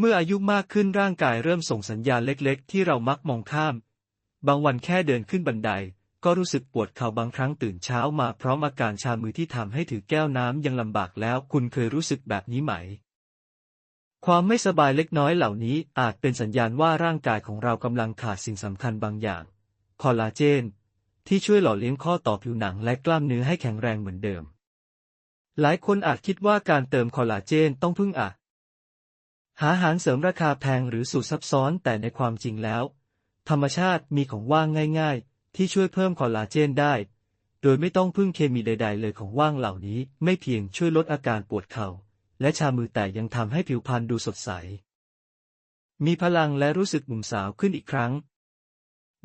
เมื่ออายุมากขึ้นร่างกายเริ่มส่งสัญญาณเล็กๆ ที่เรามักมองข้าม บางวันแค่เดินขึ้นบันได ก็รู้สึกปวดเข่าบางครั้งตื่นเช้ามาพร้อมอาการชามือที่ทำให้ถือแก้วน้ำยังลำบากแล้วคุณเคยรู้สึกแบบนี้ไหม ความไม่สบายเล็กน้อยเหล่านี้อาจเป็นสัญญาณว่าร่างกายของเรากำลังขาดสิ่งสำคัญบางอย่าง คอลลาเจน ที่ช่วยหล่อเลี้ยงข้อต่อผิวหนังและกล้ามเนื้อให้แข็งแรงเหมือนเดิม หลายคนอาจคิดว่าการเติมคอลลาเจนต้องพึ่งอา หาอาหารเสริมราคาแพงหรือสูตรซับซ้อนแต่ในความจริงแล้ว ธรรมชาติมีของว่างง่าย ๆ ที่ช่วยเพิ่มคอลลาเจนได้ โดยไม่ต้องพึ่งเคมีใด ๆ เลยของว่างเหล่านี้ ไม่เพียงช่วยลดอาการปวดเข่า และชามือแต่ยังทำให้ผิวพรรณดูสดใส มีพลังและรู้สึกหนุ่มสาวขึ้นอีกครั้ง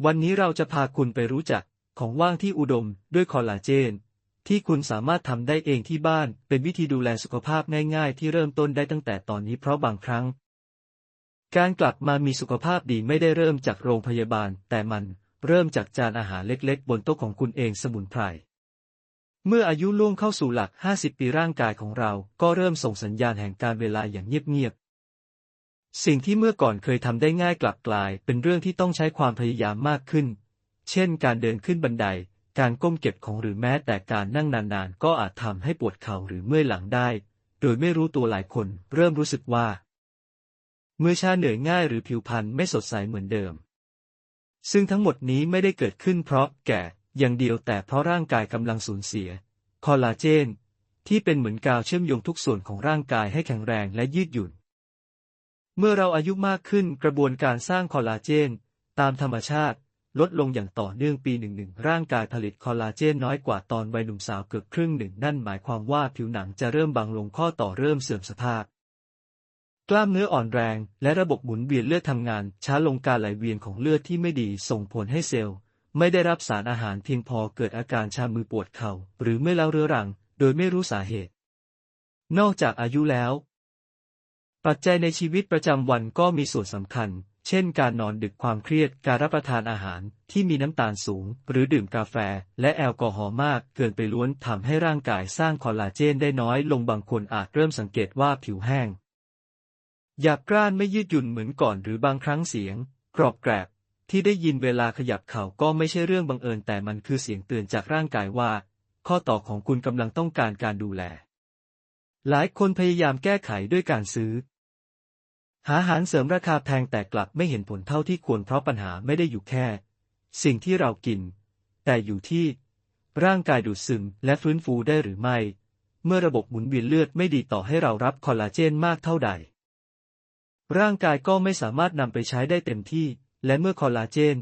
วันนี้เราจะพาคุณไปรู้จักของว่างที่อุดมด้วยคอลลาเจน ที่คุณสามารถทำได้เองที่บ้าน เป็นวิธีดูแลสุขภาพง่ายๆ ที่เริ่มต้นได้ตั้งแต่ตอนนี้เพราะบางครั้ง การกลับมามีสุขภาพดีไม่ได้เริ่มจากโรงพยาบาล แต่มันเริ่มจากจานอาหารเล็กๆ บนโต๊ะของคุณเองสมุนไพร เมื่ออายุล่วงเข้าสู่หลัก 50 ปีร่างกายของเรา ก็เริ่มส่งสัญญาณแห่งการเวลาอย่างเงียบๆ สิ่งที่เมื่อก่อนเคยทำได้ง่ายกลับกลาย เป็นเรื่องที่ต้องใช้ความพยายามมากขึ้น เช่น การเดินขึ้นบันได การก้มเก็บของหรือแม้แต่การนั่งนานๆ ก็อาจทำให้ปวดเข่าหรือเมื่อยหลังได้ โดยไม่รู้ตัวหลายคนเริ่มรู้สึกว่า เมื่อชาเหนื่อยง่ายหรือผิวพรรณไม่สดใสเหมือนเดิม ซึ่งทั้งหมดนี้ไม่ได้เกิดขึ้นเพราะแก่อย่างเดียวแต่เพราะร่างกายกำลังสูญเสีย คอลลาเจน ที่เป็นเหมือนกาวเชื่อมโยงทุกส่วนของร่างกายให้แข็งแรงและยืดหยุ่น เมื่อเราอายุมากขึ้นกระบวนการสร้างคอลลาเจน ตามธรรมชาติ ลดลงอย่างต่อเนื่องปีหนึ่งหนึ่งร่างกายผลิตคอลลาเจนน้อยกว่าตอนวัยหนุ่มสาวเกือบครึ่งหนึ่ง นั่นหมายความว่าผิวหนังจะเริ่มบางลงข้อต่อเริ่มเสื่อมสภาพ กล้ามเนื้ออ่อนแรง และระบบหมุนเวียนเลือดทำงาน ช้าลงการไหลเวียนของเลือดที่ไม่ดีส่งผลให้เซลล์ ไม่ได้รับสารอาหารเพียงพอเกิดอาการชามือปวดเข่า หรือไม่เล่าเรื้อรัง โดยไม่รู้สาเหตุ นอกจากอายุแล้ว ปัจจัยในชีวิตประจำวันก็มีส่วนสำคัญ เช่นการนอนดึกความเครียดการรับประทานอาหารที่มีน้ำตาลสูง หรือดื่มกาแฟ และแอลกอฮอล์มาก เกินไปล้วนทำให้ร่างกายสร้างคอลลาเจนได้น้อยลงบางคนอาจเริ่มสังเกตว่าผิวแห้ง หยาบกร้านไม่ยืดหยุ่นเหมือนก่อนหรือบางครั้งเสียง กรอบแกรบที่ได้ยินเวลาขยับเข่าก็ไม่ใช่เรื่องบังเอิญแต่มันคือเสียงเตือนจากร่างกายว่า ข้อต่อของคุณกำลังต้องการการดูแล หลายคนพยายามแก้ไขด้วยการซื้อ หาอาหารเสริมราคาแพงแต่กลับไม่เห็นผลเท่าที่ควรเพราะปัญหาไม่ได้อยู่แค่ สิ่งที่เรากิน แต่อยู่ที่ ร่างกายดูดซึมและฟื้นฟูได้หรือไม่ เมื่อระบบหมุนเวียนเลือดไม่ดีต่อให้เรารับคอลลาเจนมากเท่าใด ร่างกายก็ไม่สามารถนำไปใช้ได้เต็มที่ และเมื่อคอลลาเจน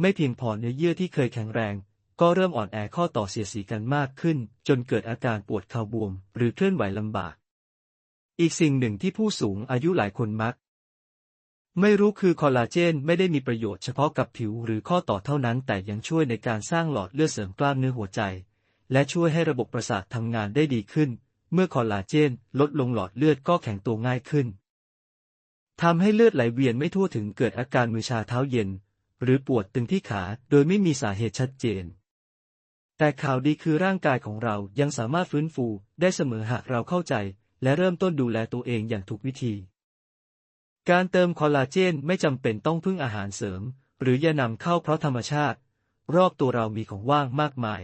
ไม่เพียงพอเนื้อเยื่อที่เคยแข็งแรง ก็เริ่มอ่อนแอข้อต่อเสียสีกันมากขึ้น จนเกิดอาการปวดเข่าบวม หรือเคลื่อนไหวลำบาก อีกสิ่งหนึ่งที่ผู้สูงอายุหลายคนมัก ไม่รู้คือคอลลาเจนไม่ได้มีประโยชน์เฉพาะกับผิวหรือข้อต่อเท่านั้นแต่ยังช่วยในการสร้างหลอดเลือดเสริมกล้ามเนื้อหัวใจ และช่วยให้ระบบประสาททำงานได้ดีขึ้น เมื่อคอลลาเจนลดลงหลอดเลือดก็แข็งตัวง่ายขึ้นทำให้เลือดไหลเวียนไม่ทั่วถึงเกิดอาการมือชาเท้าเย็น หรือปวดตึงที่ขาโดยไม่มีสาเหตุชัดเจน แต่ข่าวดีคือร่างกายของเรายังสามารถฟื้นฟูได้เสมอหากเราเข้าใจ และเริ่มต้นดูแลตัวเองอย่างถูกวิธี การเติมคอลลาเจนไม่จำเป็นต้องพึ่งอาหารเสริม หรือยานำเข้าเพราะธรรมชาติ รอบตัวเรามีของว่างมากมาย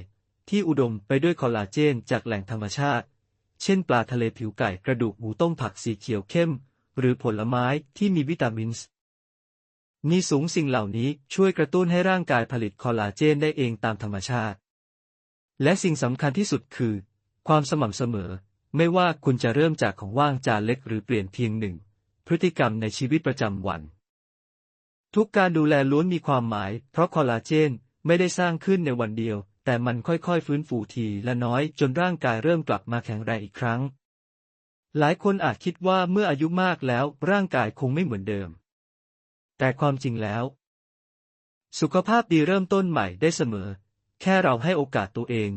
ที่อุดมไปด้วยคอลลาเจนจากแหล่งธรรมชาติ เช่น ปลาทะเลผิวไก่กระดูกหมูต้มผักสีเขียวเข้ม หรือผลไม้ที่มีวิตามินส์มีสูงสิ่งเหล่านี้ช่วยกระตุ้นให้ร่างกายผลิตคอลลาเจนได้เองตามธรรมชาติ และสิ่งสำคัญที่สุดคือ ความสม่ำเสมอ ไม่ว่าคุณจะเริ่มจากของว่างจานเล็กหรือเปลี่ยนเพียงหนึ่ง พฤติกรรมในชีวิตประจำวัน ทุกการดูแลล้วนมีความหมาย เพราะคอลลาเจนไม่ได้สร้างขึ้นในวันเดียว แต่มันค่อยๆ ฟื้นฟูทีละน้อยจนร่างกายเริ่มกลับมาแข็งแรงอีกครั้ง หลายคนอาจคิดว่าเมื่ออายุมากแล้วร่างกายคงไม่เหมือนเดิม แต่ความจริงแล้ว สุขภาพดีเริ่มต้นใหม่ได้เสมอ แค่เราให้โอกาสตัวเอง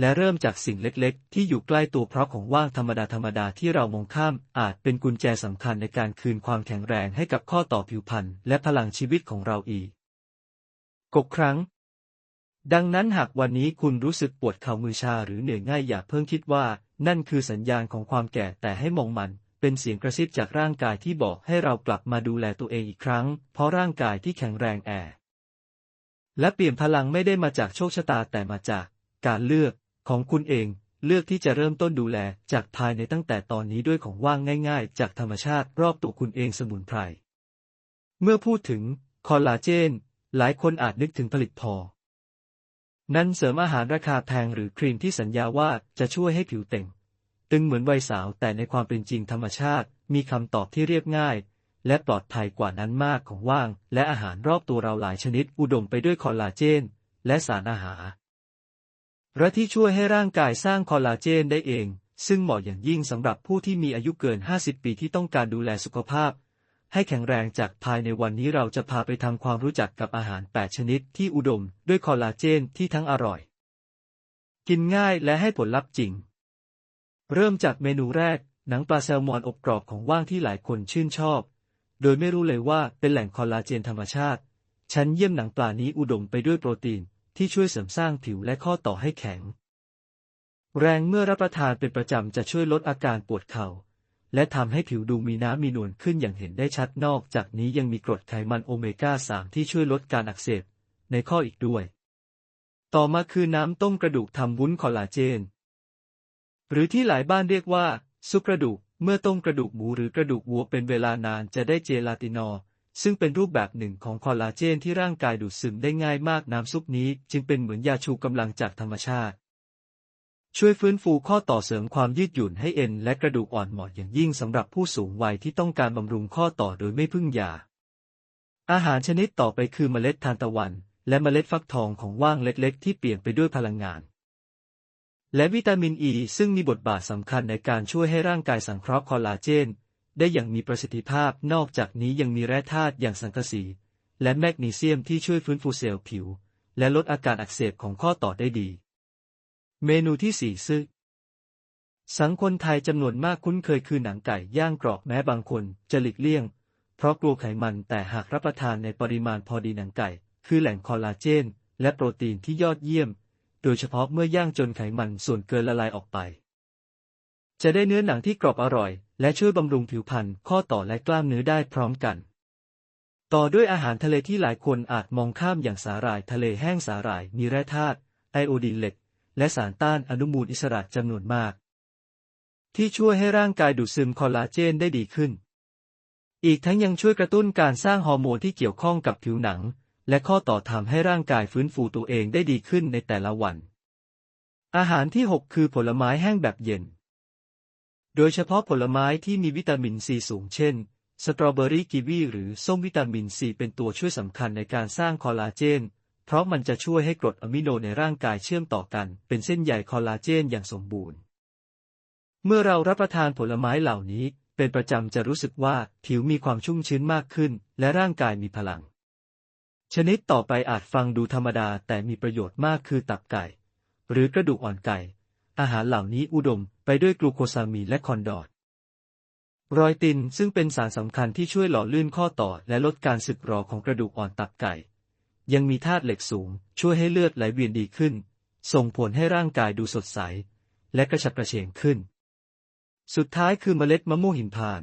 และเริ่มจากสิ่งเล็กๆ ที่อยู่ใกล้ตัวเพราะของว่างธรรมดาธรรมดาที่เรามองข้าม อาจเป็นกุญแจสำคัญในการคืนความแข็งแรงให้กับข้อต่อผิวพรรณและพลังชีวิตของเราอีกกบครั้ง ดังนั้นหากวันนี้คุณรู้สึกปวดเข่ามือชาหรือเหนื่อยง่ายอย่าเพิ่งคิดว่า นั่นคือสัญญาณของความแก่แต่ให้มองมันเป็นเสียงกระซิบจากร่างกายที่บอกให้เรากลับมาดูแลตัวเองอีกครั้ง เพราะร่างกายที่แข็งแรงแอและเปลี่ยนพลังไม่ได้มาจากโชคชะตาแต่มาจาก การเลือก ของคุณเอง เลือกที่จะเริ่มต้นดูแลจากภายในตั้งแต่ตอนนี้ด้วยของว่างง่ายๆ จากธรรมชาติรอบตัวคุณเองสมุนไพร เมื่อพูดถึงคอลลาเจน หลายคนอาจนึกถึงผลิตพอ นั้นเสริมอาหารราคาแพงหรือครีมที่สัญญาว่าจะช่วยให้ผิวเต่ง ตึงเหมือนวัยสาวแต่ในความเป็นจริงธรรมชาติ มีคำตอบที่เรียบง่ายและปลอดภัยกว่านั้นมากของว่าง และอาหารรอบตัวเราหลายชนิดอุดมไปด้วยคอลลาเจน และสารอาหาร และที่ช่วยให้ร่างกายสร้างคอลลาเจนได้เอง ซึ่งเหมาะอย่างยิ่งสำหรับผู้ที่มีอายุเกิน 50 ปีที่ต้องการดูแลสุขภาพ ให้แข็งแรงจากภายในวันนี้เราจะพาไปทำความรู้จักกับอาหาร 8 ชนิดที่อุดมด้วยคอลลาเจนที่ทั้งอร่อย กินง่ายและให้ผลลัพธ์จริง เริ่มจากเมนูแรก หนังปลาแซลมอนอบกรอบของว่างที่หลายคนชื่นชอบ โดยไม่รู้เลยว่าเป็นแหล่งคอลลาเจนธรรมชาติ ชั้นเยี่ยมหนังปลานี้อุดมไปด้วยโปรตีน ที่ช่วยเสริมสร้างผิวและข้อต่อให้แข็ง แรงเมื่อรับประทานเป็นประจำจะช่วยลดอาการปวดเข่า และทำให้ผิวดูมีน้ำมีนวลขึ้นอย่างเห็นได้ชัดนอกจากนี้ยังมีกรดไขมันโอเมก้า 3 ที่ช่วยลดการอักเสบในข้ออีกด้วย ต่อมาคือน้ำต้มกระดูกทำวุ้นคอลลาเจน หรือที่หลายบ้านเรียกว่า ซุปกระดูก เมื่อต้มกระดูกหมูหรือกระดูกวัวเป็นเวลานานจะได้เจลาตินอล ซึ่งเป็นรูปแบบหนึ่งของคอลลาเจนที่ร่างกายดูดซึมได้ง่ายมากน้ำซุปนี้ จึงเป็นเหมือนยาชูกำลังจากธรรมชาติ ช่วยฟื้นฟูข้อต่อเสริมความยืดหยุ่นให้เอ็นและกระดูกอ่อนเหมาะอย่างยิ่งสำหรับผู้สูงวัยที่ต้องการบำรุงข้อต่อโดยไม่พึ่งยา อาหารชนิดต่อไปคือเมล็ดทานตะวัน และเมล็ดฟักทองของว่างเล็กๆ ที่เปลี่ยนไปด้วยพลังงานและวิตามินอ e, ีซึ่งมีบทบาทสำคัญในการช่วยให้ร่างกายสังเคราะห์คอลลาเจน ได้อย่างมีประสิทธิภาพ นอกจากนี้ยังมีแร่ธาตุอย่างสังกะสี และแมกนีเซียมที่ช่วยฟื้นฟูเซลล์ผิว และลดอาการอักเสบของข้อต่อได้ดี เมนูที่สี่ซึ่งสังคนไทยจำนวนมากคุ้นเคยคือหนังไก่ย่างกรอบแม้บางคนจะหลีกเลี่ยง เพราะกลัวไขมันแต่หากรับประทานในปริมาณพอดีหนังไก่ คือแหล่งคอลลาเจน และโปรตีนที่ยอดเยี่ยม โดยเฉพาะเมื่อย่างจนไขมันส่วนเกินละลายออกไป จะได้เนื้อหนังที่กรอบอร่อย และช่วยบำรุงผิวพรรณข้อต่อและกล้ามเนื้อได้พร้อมกัน ต่อด้วยอาหารทะเลที่หลายคนอาจมองข้ามอย่างสาหร่ายทะเลแห้งสาหร่ายมีแร่ธาตุไอโอดีนเหล็ก และสารต้านอนุมูลอิสระจำนวนมาก ที่ช่วยให้ร่างกายดูดซึมคอลลาเจนได้ดีขึ้น อีกทั้งยังช่วยกระตุ้นการสร้างฮอร์โมนที่เกี่ยวข้องกับผิวหนัง และข้อต่อทำให้ร่างกายฟื้นฟูตัวเองได้ดีขึ้นในแต่ละวัน อาหารที่ 6 คือผลไม้แห้งแบบเย็น โดยเฉพาะผลไม้ที่มีวิตามินซีสูงเช่น สตรอเบอรี่กีวีหรือส้มวิตามินซีเป็นตัวช่วยสำคัญในการสร้างคอลลาเจน เพราะมันจะช่วยให้กรดอะมิโนในร่างกายเชื่อมต่อกัน เป็นเส้นใยคอลลาเจนอย่างสมบูรณ์ เมื่อเรารับประทานผลไม้เหล่านี้ เป็นประจำจะรู้สึกว่าผิวมีความชุ่มชื้นมากขึ้น และร่างกายมีพลัง ชนิดต่อไปอาจฟังดูธรรมดาแต่มีประโยชน์มากคือตับไก่ หรือกระดูกอ่อนไก่ อาหารเหล่านี้อุดมไปด้วยกลูโคซามีนและคอนดอร์รอยตินซึ่งเป็นสารสำคัญที่ช่วยหล่อลื่นข้อต่อและลดการสึกหรอของกระดูกอ่อนตับไก่ ยังมีธาตุเหล็กสูง ช่วยให้เลือดไหลเวียนดีขึ้น ส่งผลให้ร่างกายดูสดใส และกระฉับกระเฉงขึ้น สุดท้ายคือเมล็ดมะม่วงหิมพาน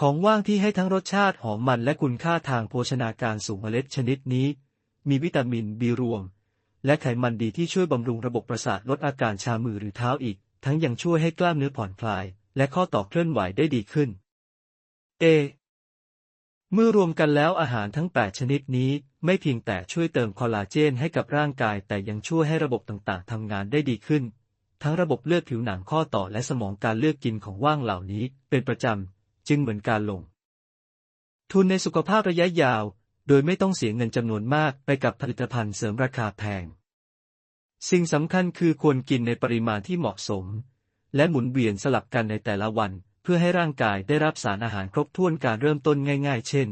ของว่างที่ให้ทั้งรสชาติหอมมันและคุณค่าทางโภชนาการสูงเมล็ดชนิดนี้ มีวิตามินบีรวม และไขมันดีที่ช่วยบำรุงระบบประสาทลดอาการชามือหรือเท้าอีก ทั้งยังช่วยให้กล้ามเนื้อผ่อนคลาย และข้อต่อเคลื่อนไหวได้ดีขึ้น A เมื่อรวมกันแล้วอาหารทั้ง 8 ชนิดนี้ ไม่เพียงแต่ช่วยเติมคอลลาเจนให้กับร่างกาย แต่ยังช่วยให้ระบบต่างๆทำงานได้ดีขึ้น ทั้งระบบเลือดผิวหนังข้อต่อและสมองการเลือกกินของว่างเหล่านี้ เป็นประจำจึงเหมือนการลง ทุนในสุขภาพระยะยาว โดยไม่ต้องเสียเงินจำนวนมากไปกับผลิตภัณฑ์เสริมราคาแพง สิ่งสำคัญคือควรกินในปริมาณที่เหมาะสม และหมุนเวียนสลับกันในแต่ละวัน เพื่อให้ร่างกายได้รับสารอาหารครบถ้วนการเริ่มต้นง่าย ๆ เช่น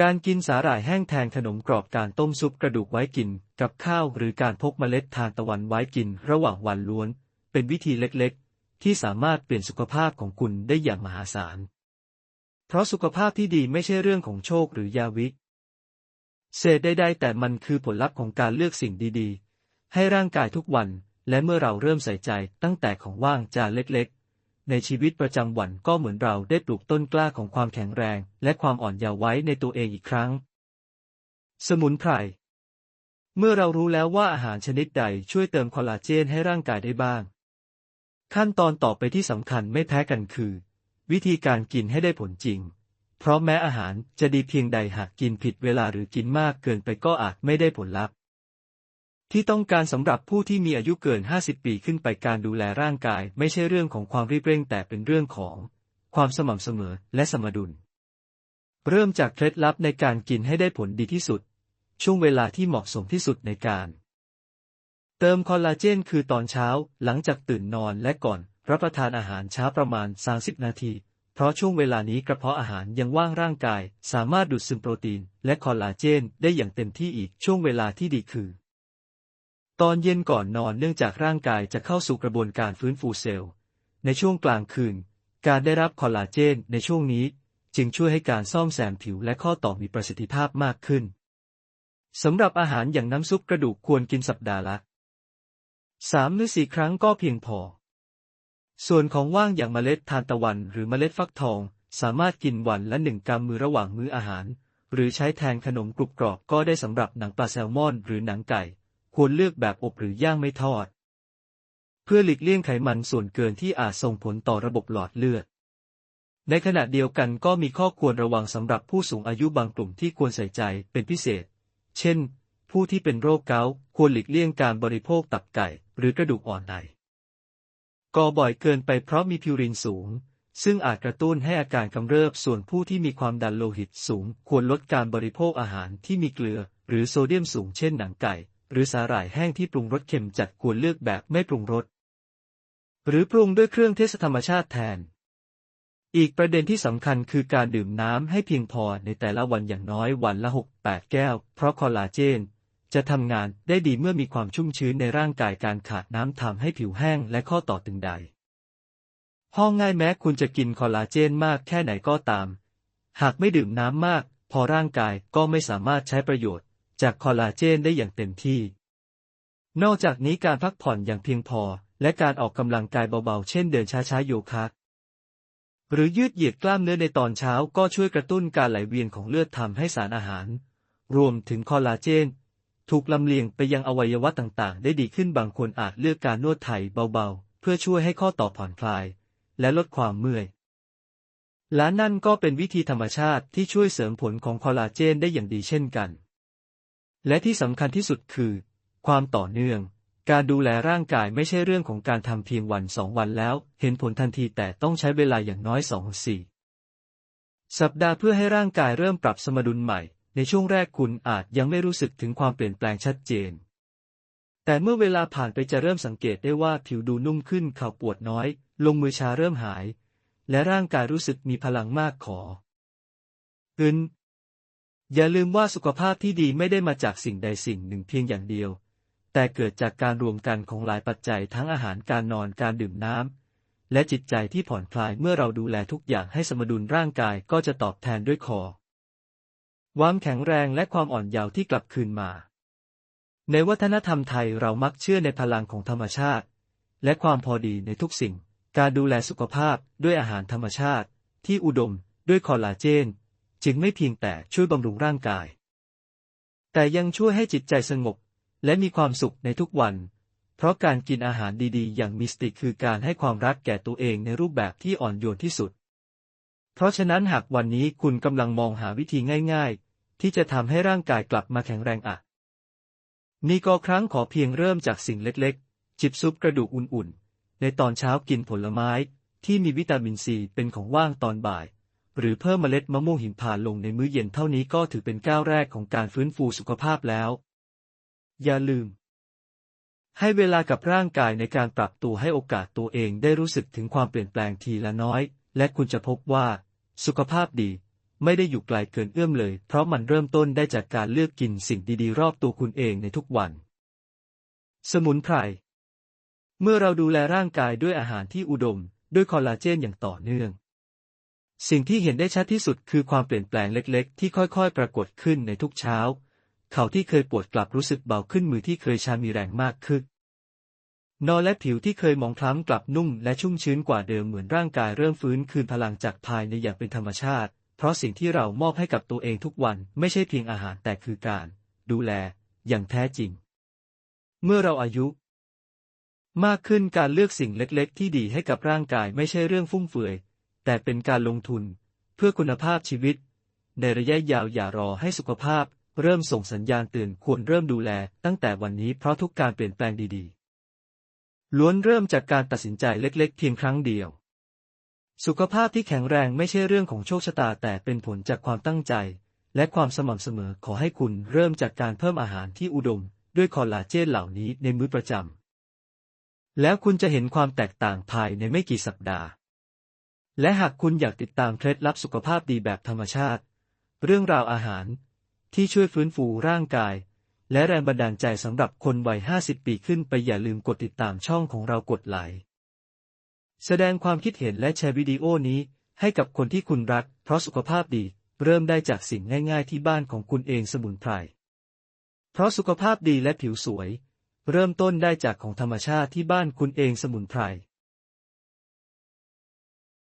การกินสาหร่ายแห้งแทนขนมกรอบการต้มซุปกระดูกไว้กินกับข้าวหรือการพกเมล็ดทานตะวันไว้กินระหว่างวันล้วน เป็นวิธีเล็กๆ ที่สามารถเปลี่ยนสุขภาพของคุณได้อย่างมหาศาล เพราะสุขภาพที่ดีไม่ใช่เรื่องของโชคหรือยาวิเศษใดๆแต่มันคือผลลัพธ์ของการเลือกสิ่งดีๆ ให้ร่างกายทุกวัน และเมื่อเราเริ่มใส่ใจตั้งแต่ของว่างจานเล็กๆ ในชีวิตประจำวันก็เหมือนเราได้ปลูกต้นกล้าของความแข็งแรง และความอ่อนเยาว์ไว้ในตัวเองอีกครั้ง สมุนไพร เมื่อเรารู้แล้วว่าอาหารชนิดใดช่วยเติมคอลลาเจนให้ร่างกายได้บ้าง ขั้นตอนต่อไปที่สำคัญไม่แพ้กันคือ วิธีการกินให้ได้ผลจริง เพราะแม้อาหารจะดีเพียงใดหากกินผิดเวลาหรือกินมากเกินไปก็อาจไม่ได้ผลลัพธ์ ที่ต้องการสำหรับผู้ที่มีอายุเกิน 50 ปีขึ้นไปการดูแลร่างกายไม่ใช่เรื่องของความรีบเร่งแต่เป็นเรื่องของ ความสม่ำเสมอและสมดุล เริ่มจากเคล็ดลับในการกินให้ได้ผลดีที่สุด ช่วงเวลาที่เหมาะสมที่สุดในการ เติมคอลลาเจนคือตอนเช้าหลังจากตื่นนอนและก่อน รับประทานอาหารช้าประมาณ 30 นาที เพราะช่วงเวลานี้กระเพาะอาหารยังว่างร่างกาย สามารถดูดซึมโปรตีน และคอลลาเจนได้อย่างเต็มที่อีกช่วงเวลาที่ดีคือ ตอนเย็นก่อนนอนเนื่องจากร่างกายจะเข้าสู่กระบวนการฟื้นฟูเซลล์ ในช่วงกลางคืน การได้รับคอลลาเจนในช่วงนี้ จึงช่วยให้การซ่อมแซมผิวและข้อต่อมีประสิทธิภาพมากขึ้นสำหรับอาหารอย่างน้ำซุปกระดูกควรกินสัปดาห์ละสามหรือสี่ครั้งก็เพียงพอ ส่วนของว่างอย่างเมล็ดทานตะวันหรือเมล็ดฟักทอง สามารถกินวันละหนึ่งกำมือระหว่างมื้ออาหาร หรือใช้แทนขนมกรุบกรอบก็ได้สำหรับหนังปลาแซลมอนหรือหนังไก่ ควรเลือกแบบอบหรือย่างไม่ทอด เพื่อหลีกเลี่ยงไขมันส่วนเกินที่อาจส่งผลต่อระบบหลอดเลือด ในขณะเดียวกันก็มีข้อควรระวังสำหรับผู้สูงอายุบางกลุ่มที่ควรใส่ใจเป็นพิเศษ เช่น ผู้ที่เป็นโรคเกาต์ควรหลีกเลี่ยงการบริโภคตับไก่ หรือกระดูกอ่อนใน กอบ่อยเกินไปเพราะมีพิวรินสูง ซึ่งอาจกระตุ้นให้อาการกำเริบส่วนผู้ที่มีความดันโลหิตสูง ควรลดการบริโภคอาหารที่มีเกลือ หรือโซเดียมสูงเช่นหนังไก่ หรือสาหร่ายแห้งที่ปรุงรสเค็มจัดควรเลือกแบบไม่ปรุงรสหรือปรุงด้วยเครื่องเทศธรรมชาติแทน อีกประเด็นที่สำคัญคือการดื่มน้ำให้เพียงพอในแต่ละวันอย่างน้อยวันละ 6-8 แก้ว เพราะคอลลาเจน จะทำงานได้ดีเมื่อมีความชุ่มชื้นในร่างกายการขาดน้ำทำให้ผิวแห้งและข้อต่อตึงใดห้องง่ายแม้คุณจะกินคอลลาเจนมากแค่ไหนก็ตาม หากไม่ดื่มน้ำมาก พอร่างกายก็ไม่สามารถใช้ประโยชน์ จากคอลลาเจนได้อย่างเต็มที่ นอกจากนี้การพักผ่อนอย่างเพียงพอ และการออกกำลังกายเบาๆ เช่นเดินช้าๆโยคะหรือยืดเหยียดกล้ามเนื้อในตอนเช้าก็ช่วยกระตุ้นการไหลเวียนของเลือดทำให้สารอาหาร รวมถึงคอลลาเจน ถูกลำเลียงไปยังอวัยวะต่างๆ ได้ดีขึ้นบางคนอาจเลือกการนวดไถเบาๆ เพื่อช่วยให้ข้อต่อผ่อนคลาย และลดความเมื่อย และนั่นก็เป็นวิธีธรรมชาติที่ช่วยเสริมผลของคอลลาเจนได้อย่างดีเช่นกัน และที่สำคัญที่สุดคือ ความต่อเนื่อง การดูแลร่างกายไม่ใช่เรื่องของการทำเพียงวันสองวันแล้ว เห็นผลทันทีแต่ต้องใช้เวลาอย่างน้อยสองสี่สัปดาห์เพื่อให้ร่างกายเริ่มปรับสมดุลใหม่ ในช่วงแรกคุณอาจยังไม่รู้สึกถึงความเปลี่ยนแปลงชัดเจน แต่เมื่อเวลาผ่านไปจะเริ่มสังเกตได้ว่าผิวดูนุ่มขึ้นข่าวปวดน้อย ลงมือชาเริ่มหาย และร่างกายรู้สึกมีพลังมากขออึนอย่าลืมว่าสุขภาพที่ดีไม่ได้มาจากสิ่งใดสิ่งหนึ่งเพียงอย่างเดียว แต่เกิดจากการรวมกันของหลายปัจจัยทั้งอาหารการนอนการดื่มน้ำและจิตใจที่ผ่อนคลายเมื่อเราดูแลทุกอย่างให้สมดุลร่างกายก็จะตอบแทนด้วยคอ ความแข็งแรงและความอ่อนเยาว์ที่กลับคืนมา ในวัฒนธรรมไทยเรามักเชื่อในพลังของธรรมชาติ และความพอดีในทุกสิ่ง การดูแลสุขภาพด้วยอาหารธรรมชาติ ที่อุดมด้วยคอลลาเจน จึงไม่เพียงแต่ช่วยบำรุงร่างกาย แต่ยังช่วยให้จิตใจสงบและมีความสุขในทุกวัน เพราะการกินอาหารดีๆ อย่างมิสติกคือการให้ความรักแก่ตัวเองในรูปแบบที่อ่อนโยนที่สุด เพราะฉะนั้นหากวันนี้คุณกำลังมองหาวิธีง่ายๆ ที่จะทำให้ร่างกายกลับมาแข็งแรงอะ นี่ก็ครั้งขอเพียงเริ่มจากสิ่งเล็กๆ จิบซุปกระดูกอุ่นๆ ในตอนเช้ากินผลไม้ที่มีวิตามินซีเป็นของว่างตอนบ่าย หรือเพิ่มเมล็ดมะม่วงหิมพานลงในมื้อเย็นเท่านี้ก็ถือเป็นก้าวแรกของการฟื้นฟูสุขภาพแล้ว อย่าลืม ให้เวลากับร่างกายในการปรับตัวให้โอกาสตัวเองได้รู้สึกถึงความเปลี่ยนแปลงทีละน้อย และคุณจะพบว่า สุขภาพดี ไม่ได้อยู่ไกลเกินเอื้อมเลย เพราะมันเริ่มต้นได้จากการเลือกกินสิ่งดีๆ รอบตัวคุณเองในทุกวัน สมุนไพร เมื่อเราดูแลร่างกายด้วยอาหารที่อุดม ด้วยคอลลาเจนอย่างต่อเนื่อง สิ่งที่เห็นได้ชัดที่สุดคือความเปลี่ยนแปลงเล็กๆ ที่ค่อยๆ ปรากฏขึ้นในทุกเช้า เข่าที่เคยปวดกลับรู้สึกเบาขึ้นมือที่เคยชามีแรงมากขึ้นนอนและผิวที่เคยหมองคล้ำกลับนุ่มและชุ่มชื้นกว่าเดิมเหมือนร่างกายเริ่มฟื้นคืนพลังจากภายในอย่างเป็นธรรมชาติ เพราะสิ่งที่เรามอบให้กับตัวเองทุกวันไม่ใช่เพียงอาหารแต่คือการ ดูแล อย่างแท้จริง เมื่อเราอายุ มากขึ้นการเลือกสิ่งเล็กๆ ที่ดีให้กับร่างกายไม่ใช่เรื่องฟุ่มเฟือย แต่เป็นการลงทุน เพื่อคุณภาพชีวิต ในระยะยาวอย่ารอให้สุขภาพ เริ่มส่งสัญญาณเตือนควรเริ่มดูแล ตั้งแต่วันนี้เพราะทุกการเปลี่ยนแปลงดีๆล้วนเริ่มจากการตัดสินใจเล็กๆ เพียงครั้งเดียว สุขภาพที่แข็งแรงไม่ใช่เรื่องของโชคชะตาแต่เป็นผลจากความตั้งใจ และความสม่ำเสมอขอให้คุณเริ่มจากการเพิ่มอาหารที่อุดม ด้วยคอลลาเจนเหล่านี้ในมื้อประจำแล้วคุณจะเห็นความแตกต่างภายในไม่กี่สัปดาห์ และหากคุณอยากติดตามเคล็ดลับสุขภาพดีแบบธรรมชาติ เรื่องราวอาหารที่ช่วยฟื้นฟูร่างกาย และแรงบันดาลใจสำหรับคนวัย 50 ปีขึ้นไปอย่าลืมกดติดตามช่องของเรากดไลค์ แสดงความคิดเห็นและแชร์วิดีโอนี้ให้กับคนที่คุณรัก เพราะสุขภาพดี เริ่มได้จากสิ่งง่ายๆที่บ้านของคุณเองสมุนไพร เพราะสุขภาพดีและผิวสวย เริ่มต้นได้จากของธรรมชาติที่บ้านคุณเองสมุนไพร